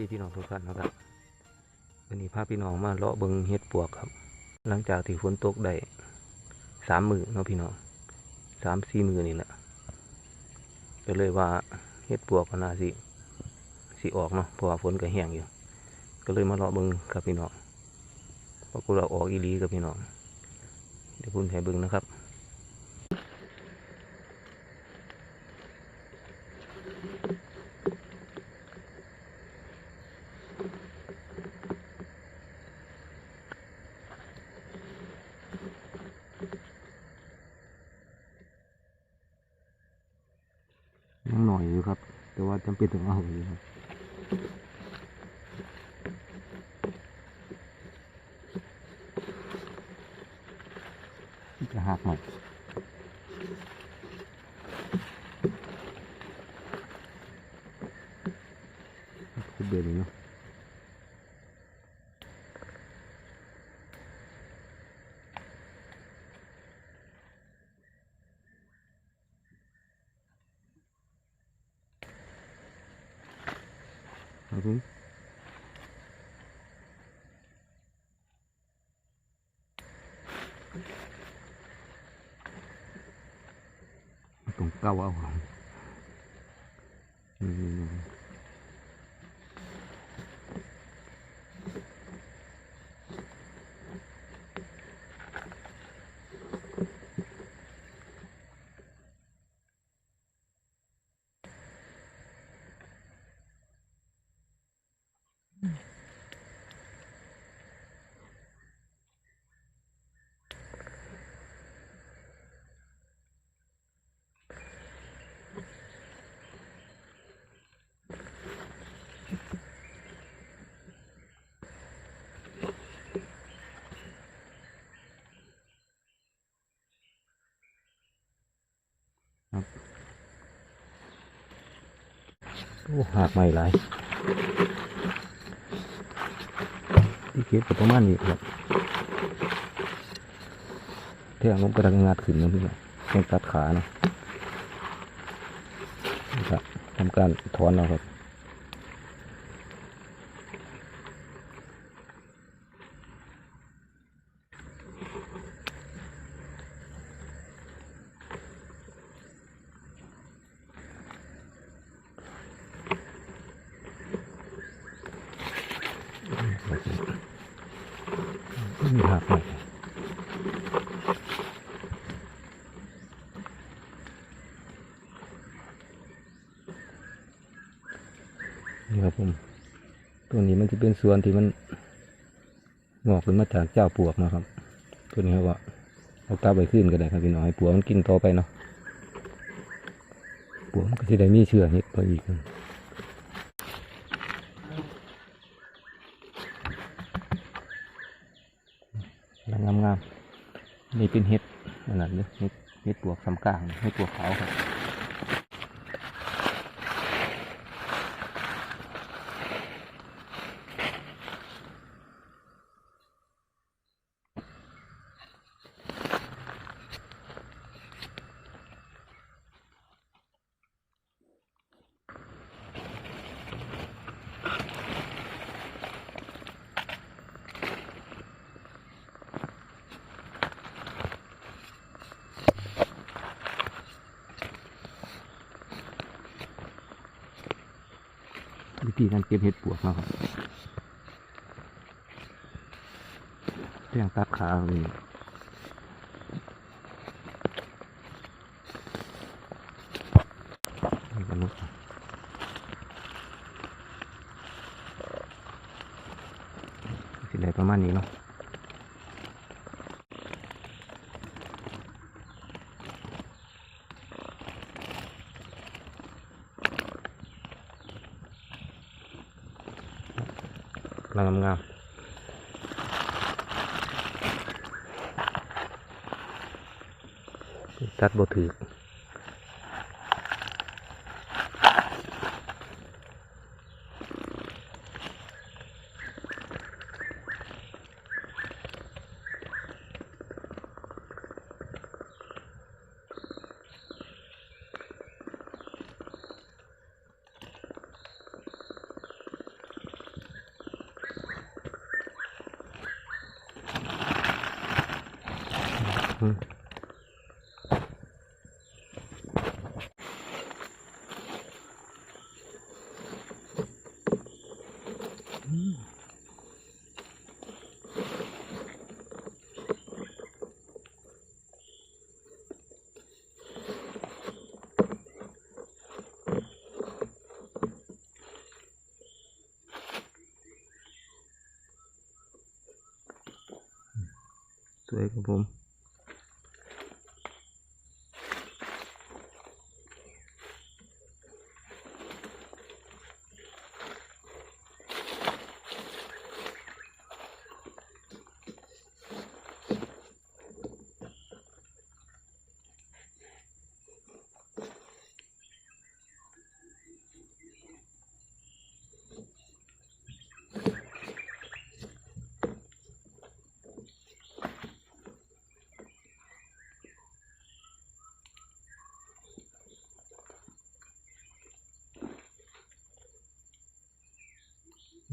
ดีพี่น้องทุกท่านนะครับวันนี้พาพี่น้องมาเลาะเบิงเฮ็ดปวกครับ หลังจากที่ฝนตกได้สามมือเนาะพี่น้องสามสี่มือนี่แหละก็เลยว่าเฮ็ดปวกก็น่าสิสิออกเนาะเพราะว่าฝนก็แห้งอยู่ ก็เลยมาเลาะเบิงกับพี่น้องปรากฏว่าออกอีหลีกับพี่น้องเดี๋ยวพุ่นให้เบิงนะครับ ยังหน่อยอยู่ครับ แต่ว่าจำเป็นต้องเอาอยู่ครับจะหักหน่อยคือเดือนนี้เนาะเอาสิ ตร หากใหม่หลายที่เก็บประมาณนี้ครับเที่ยงลงกระดังงัดขึ้นนะพี่น้องต้องตัดขานะนี่ครับทำการถอนเอาครับ มีหักหน่อย นี่ครับผมตัวนี้มันจะเป็นส่วนที่มันงอกขึ้นมาจากเจ้าปลวกนะครับ ตัวนี้เขาก็เอากลับไปขึ้นก็ได้ครับพี่น้องให้ปลวกมันกินต่อไปเนาะปลวกมันก็จะได้มีเชื้อเห็ดไปอีกงามงามๆนี่เป็นเห็ดอันนั้นเนี่ยเห็ดเห็ดปวกสำกลางเห็ดปวกขาวครับ วิ ธีการเก็บเห็ดปวกนะครับเรื่องตัดขาเลยนี่ก็ลุกสิเลยประมาณนี้เนาะ กำลังงามตัดบ่ถือ สวยครับผม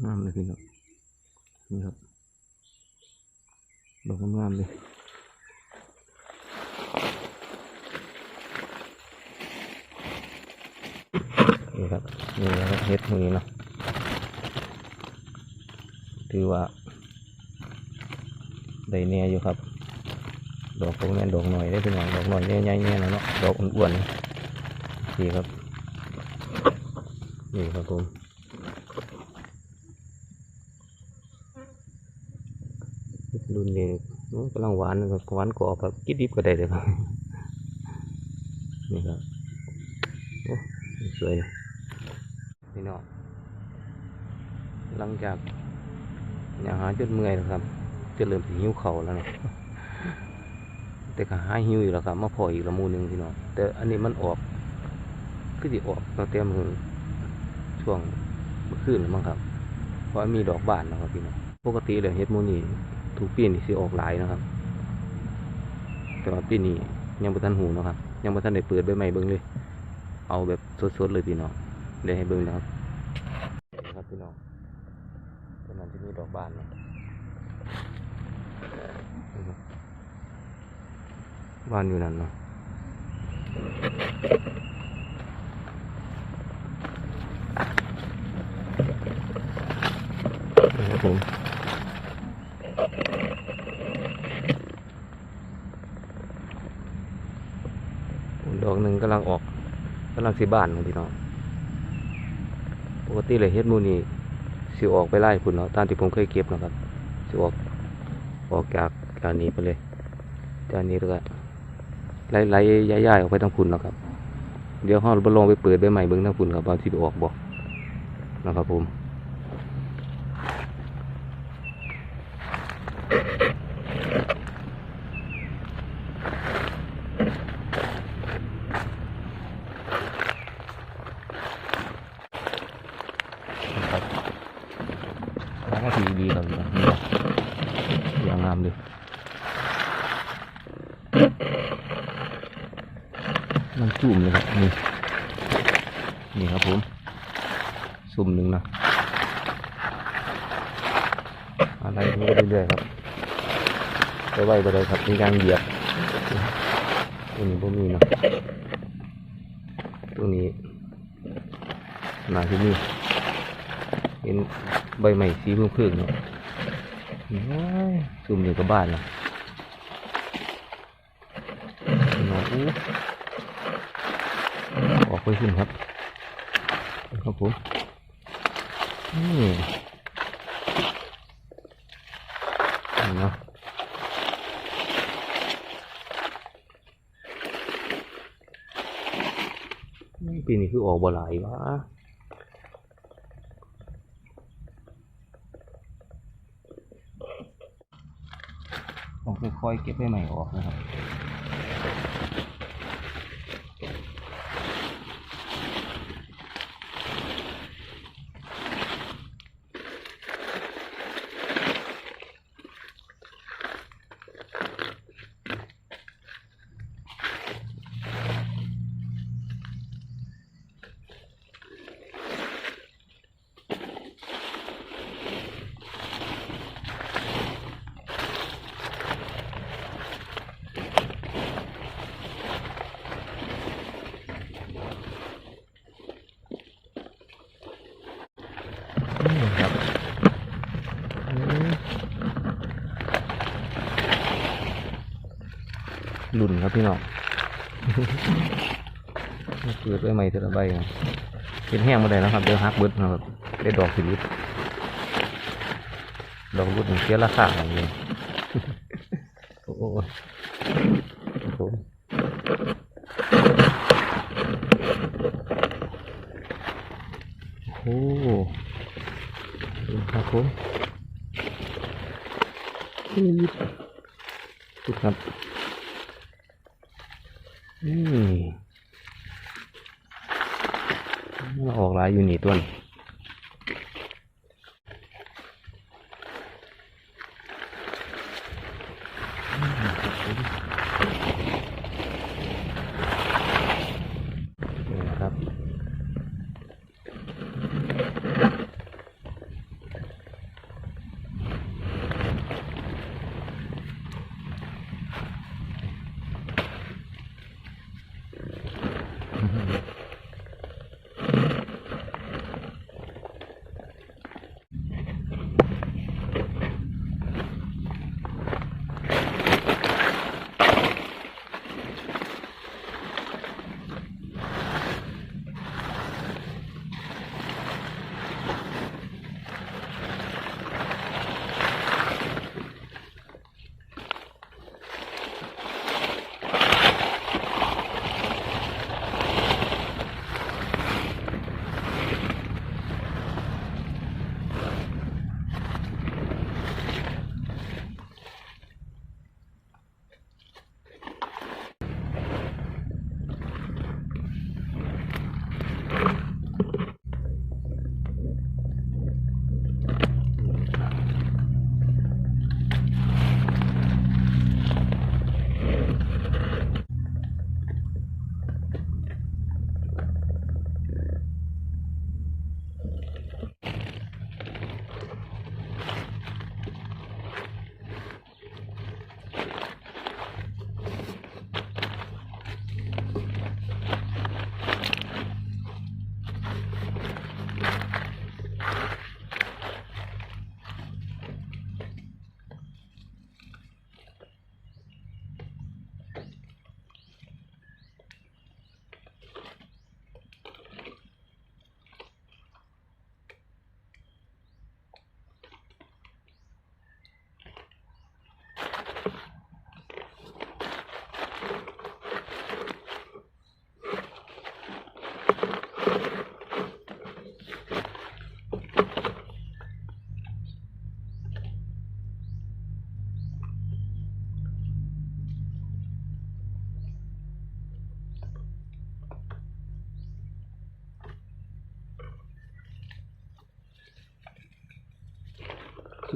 งามเลยพี่น้องนี่ครับดอกงามเลยนี่ครับนี่นะครับเฮ็ดมือเนาะถือว่าได้แน่อยู่ครับ ดอกพวกนี้ดอกหน่อยได้เป็นหน่อยดอกหน่อยใหญ่ๆเนี่ยนะเนาะดอกอ้วนๆนี่ครับนี่ครับผม รุ่นนี้กำลังหวานครับหวานกรอบแบบกินดิบก็ได้เลยครับนี่ครับโอ้สวยพี่น้องหลังจากอยาหาจนเมื่อยแล้วครับจะเริ่มสิหิวเข่าแล้วเนาะแต่ก็หายหิวอีกแล้วครับมาพออีกละมูหนึงพี่น้องแต่อันนี้มันออกคือสิออกตั้งแต่มือช่วงเมื่อคืนมั้งครับ เพราะมีดอกบานนะครับพี่น้องปกติเลยเฮ็ดมูนี่ ทุกปีนี่สิออกหลายนะครับ แต่ว่าปีนี้ยังบ่ทันหูนะครับ ยังบ่ทันได้เปิดใบใหม่เบิ่งเลย เอาแบบสดๆเลยพี่น้องได้ให้เบิ่งนะครับนี่ครับพี่น้องตอนนั้นที่มีดอกบานเนาะนี่ครับบานอยู่นั่นเนาะนี่ครับผม ดอ กำลังออกกำลังสีบานของพี่น้องปกติเลยเฮ็ดมูนี่สิออกไปไล่พุ่นเนาะตามที่ผมเคยเก็บนะครับสิออกออกจากจากนี้ไปเลยจากนี้แล้วก็ไล่ไล่ย้ายๆออกไปทางพุ่นเนาะครับ เดี๋ยวห้องลองไปเปิดใบใหม่เบิ้งทางพุ่นครับว่าสิออกบอกนะครับผมนะครับแล้วก็ทีดีครับนี่นะอย่ามเลยมันจุ่มเลยครับนี่นี่ครับผมซุ่มหนึ่งนะอะไรนี้ก็เรื่อยๆครับไปไว้ไปเลยครับมีการเหยียบตรงนี้ก็มีเนะตรงนี้หนาที่นี่เห็นใบใหม่สีเพิ่งๆเนาะโอ้ย ซุ่มอยู่กับบ้านนะเนาะอู้ออกไปขึ้นครับ ครับผมนี่เนาะปีนี้คือออกบ่หลายวะต้ อยเก็บให้ใหม่ออกนะครับ ครับพี่น้องเกิดไว้ใหม่เทละใบครับเป็นแห้งมาได้แล้วครับ เดี๋ยวฮักเบิดนะครับได้ดอกสิรุดดอกรุดมันเสียราคาอย่างนี้โอ้โหโอ้โหโอ้โหครับผมสุดครับนี่มันออกหลายอยู่นี่ตัวนี้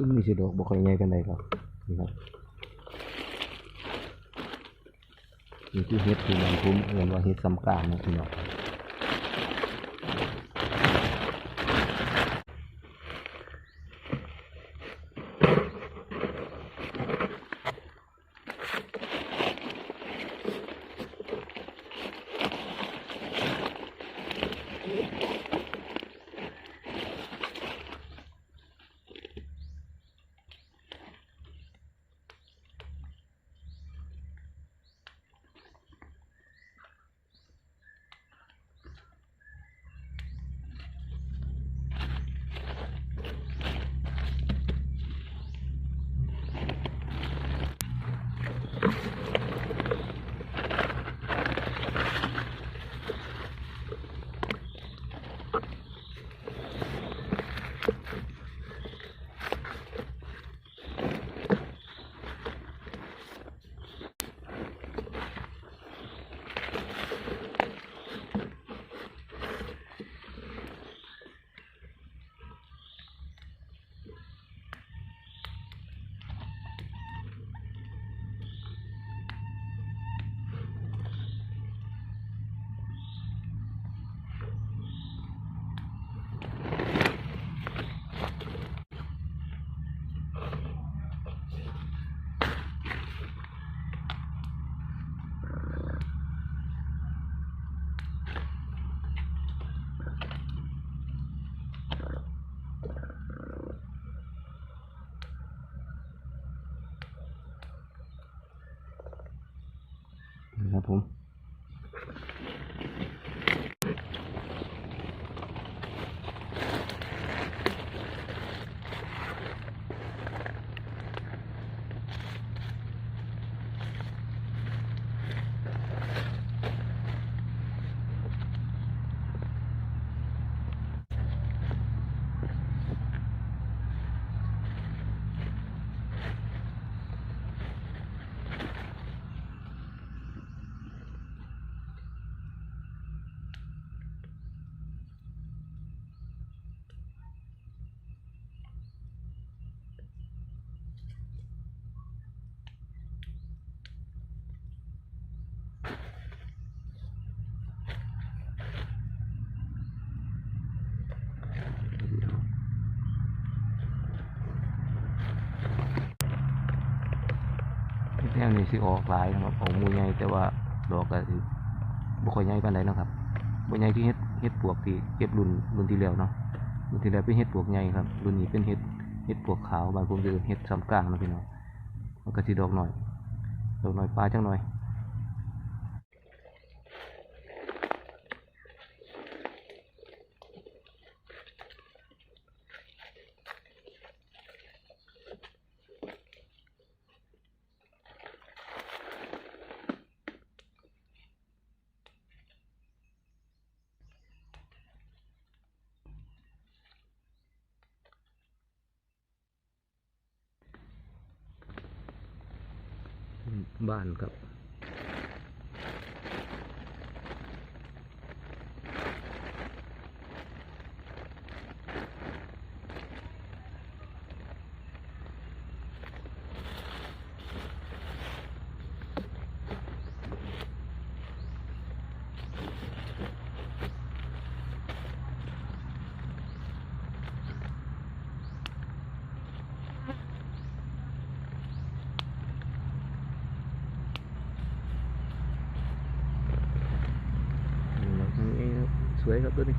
ซึ่งมีสีดอกบ่ค่อยใหญ่กันได้ครับนี่ครับนี่คือเฮ็ดที่มันคุ้มเรียนว่าเฮ็ดสำกลางนะพี่น้อง ค นวนี้สิออกหลายนะครับออกมูใหญ่แต่ว่าดอกก็บุคคลใหญ่ปานใดนะครับบ่ใหญ่ที่เฮ็ดเฮ็ดปวกที่เก็บรุ่นรุ่นที่แล้วเนาะรุ่นที่แล้วเป็นเฮ็ดปวกใหญ่ครับ รุ่นนี้เป็นเฮ็ดเฮ็ดปวกขาวบางผมจะเป็นเฮ็ดซ้ำกลางนะพี่น้องมันก็สิดอกหน่อยดอกหน่อยปลาจังหน่อย บ้านครับ นี่ครับนี่ สวยครับตัวนี้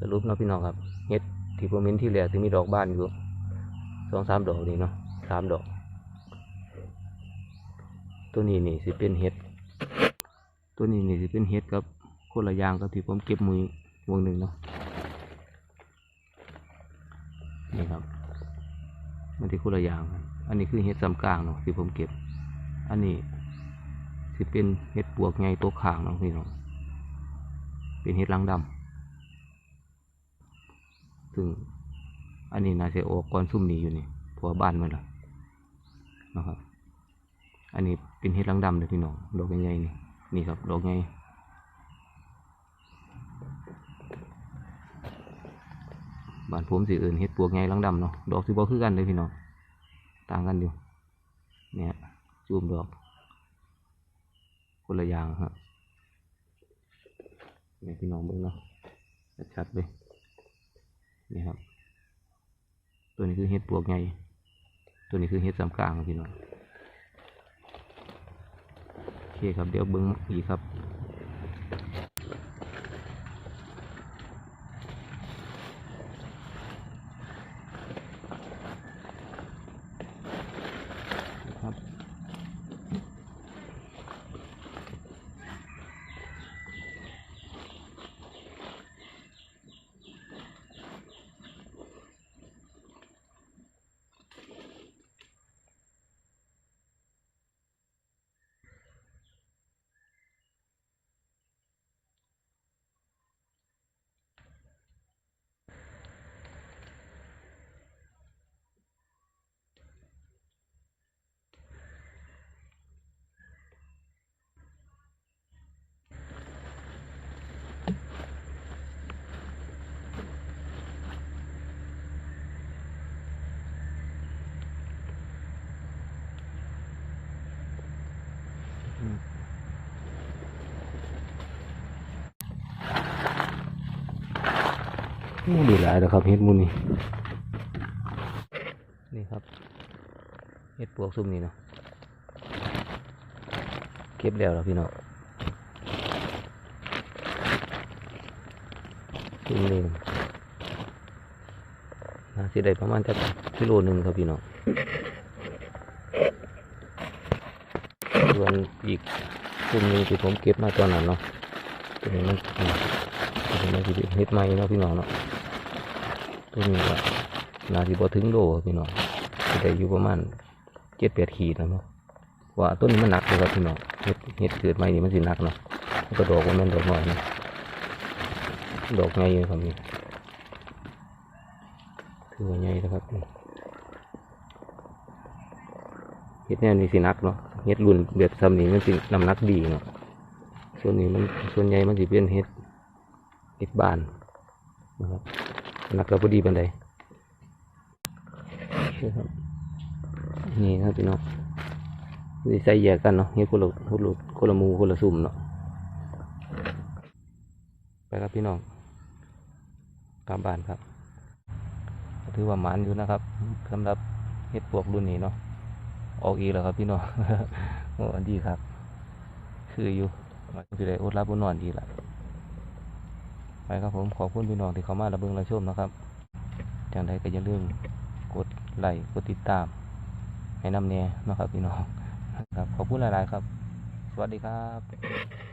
สรุปเนาะ พี่น้องครับเฮ็ดที่ผมเห็นที่แรกที่มีดอกบ้านอยู่สองสามดอกนี่เนาะสามดอก ตัวนี้นี่สิเป็นเห็ด ตัวนี้นี่สิเป็นเห็ดกับคนละยางกับที่ผมเก็บมือวงหนึ่งเนาะนี่ครับมันที่คนละยาง อันนี้คือเห็ดสำกลางเนาะที่ผมเก็บ อันนี้สิเป็นเห็ดปวกไงตัวขางเนาะพี่น้องเป็นเห็ดลังดำ ซึ่งอันนี้นาจะออกก่อนซุ่มนี้อยู่นี่เพราะว่าบ้านมันละนะครับ อันนี้เป็นเห็ดลังดำเลยพี่น้องดอกใหญ่ๆนี่นี่ครับดอกใหญ่บ้านผมสิเอินเห็ดปวกใหญ่ลังดำเนาะดอกสิบ่คือกันเลยพี่น้องต่างกันอยู่เนี่ยจูมดอก คนละอย่างครับเนี่ยพี่น้องเบิ่งเนาะชัดเลย นี่ครับ ตัวนี้คือเห็ดปวกไงตัวนี้คือเห็ดสำกลางพี่น้องโอเคครับเดี๋ยวเบิ้งอีกครับครับ อืม โอ้ดีหลายแล้วครับเฮ็ดมูนี่นี่ครับเฮ็ดปวกซุ่มนี่เนาะเก็บแล้วแล้วพี่น้องซุ่มหนึ่งน่าสิได้ประมาณจักกิโลหนึ่งครับพี่น้องส่วนอีกซุ่มนึงที่ผมเก็บมาตอนนั้นเนาะตัวนี้มันตัวนี้มันเป็นเฮ็ดใหม่เนาะพี่น้องเนาะ ตัวนี้ก็นาสิบ่ถึงโลพี่น้องสิได้อยู่ประมาณเจ็ดแปดขีดแล้วเนาะว่าต้นนี้มันหนักเลยครับพี่น้องเฮ็ดเฮ็ดเกิดใหม่นี่มันสิหนักเนาะมันก็ดอกมันแม่นดอกน้อยนะดอกใหญ่อยู่ครับนี่ถือว่าใหญ่นะครับเฮ็ดแนวนี้สิหนักเนาะเฮ็ดรุ่นแบบซ้ำนี้มันสิน้ำหนักดีเนาะส่วนนี้มันส่วนใหญ่มันสิเป็นเฮ็ดเฮ็ดบานนะครับ หนักก็พอดีปานใดนี่ครับนี่ครับพี่น้องใส่แยกกันเนาะเฮ็ดคนละคนละคนละมูคนละซุ่มเนาะไปครับพี่น้องกลับบ้านครับถือว่าหมันอยู่นะครับสำหรับเฮ็ดปวกรุ่นนี้เนาะออกอีกแล้วครับพี่น้องโอ้ดีครับ คืออยู่มันจะได้อดรับอดนอนดีละ ครับผมขอบคุณพี่น้องที่เข้ามาระเบิ่งระชมนะครับอย่างใดก็อย่าลืมกดไลค์กดติดตาม ให้นำแน่เนะครับพี่น้องครับขอบคุณหลาย ๆ ครับ สวัสดีครับ